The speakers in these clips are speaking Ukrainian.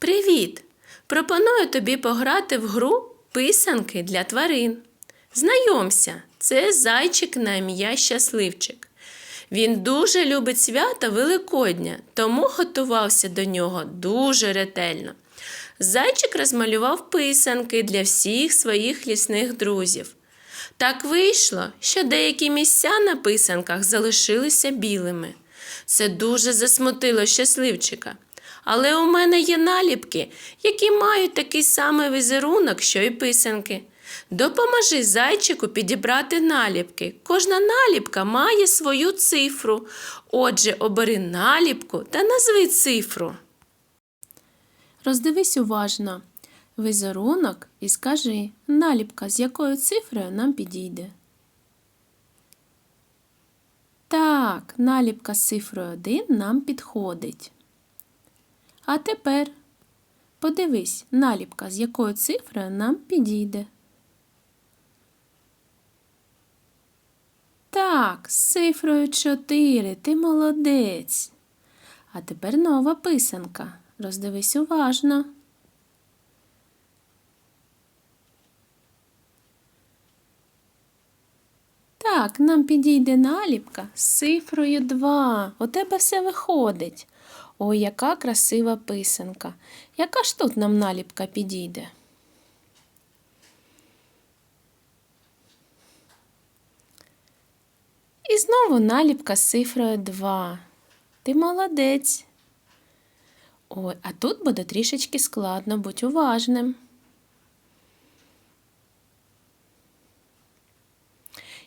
Привіт! Пропоную тобі пограти в гру писанки для тварин. Знайомся, це зайчик на ім'я Щасливчик. Він дуже любить свято Великодня, тому готувався до нього дуже ретельно. Зайчик розмалював писанки для всіх своїх лісних друзів. Так вийшло, що деякі місця на писанках залишилися білими. Це дуже засмутило щасливчика. Але у мене є наліпки, які мають такий самий візерунок, що й писанки. Допоможи зайчику підібрати наліпки. Кожна наліпка має свою цифру. Отже, обери наліпку та назви цифру. Роздивись уважно візерунок і скажи, наліпка з якою цифрою нам підійде. Так, наліпка з цифрою 1 нам підходить. А тепер подивись, наліпка з якою цифрою нам підійде. Так, з цифрою 4. Ти молодець. А тепер нова писанка. Роздивись уважно. Так, нам підійде наліпка з цифрою 2. У тебе все виходить. Ой, яка красива писанка. Яка ж тут нам наліпка підійде? І знову наліпка з цифрою 2. Ти молодець. Ой, а тут буде трішечки складно, будь уважним.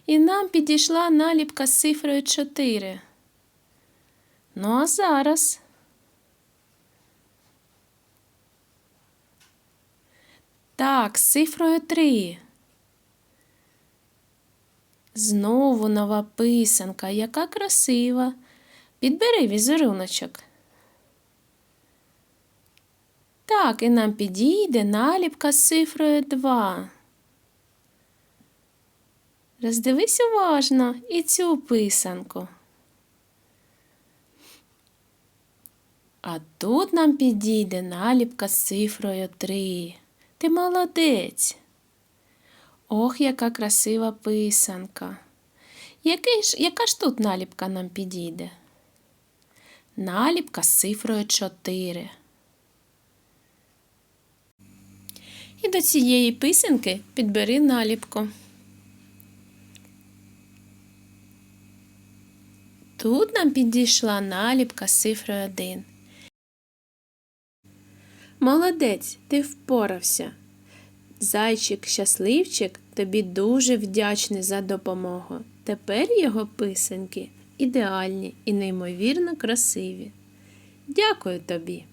І нам підійшла наліпка з цифрою 4. Ну, а зараз. Так, з цифрою 3. Знову нова писанка, яка красива. Підбери візеруночок. Так, і нам підійде наліпка з цифрою 2. Роздивись уважно і цю писанку. А тут нам підійде наліпка з цифрою 3. Ти молодець. Ох, яка красива писанка. Який ж, яка ж тут наліпка нам підійде? Наліпка з цифрою 4. І до цієї писанки підбери наліпку. Тут нам підійшла наліпка з цифрою 1. Молодець, ти впорався. Зайчик щасливчик тобі дуже вдячний за допомогу. Тепер його писанки ідеальні і неймовірно красиві. Дякую тобі.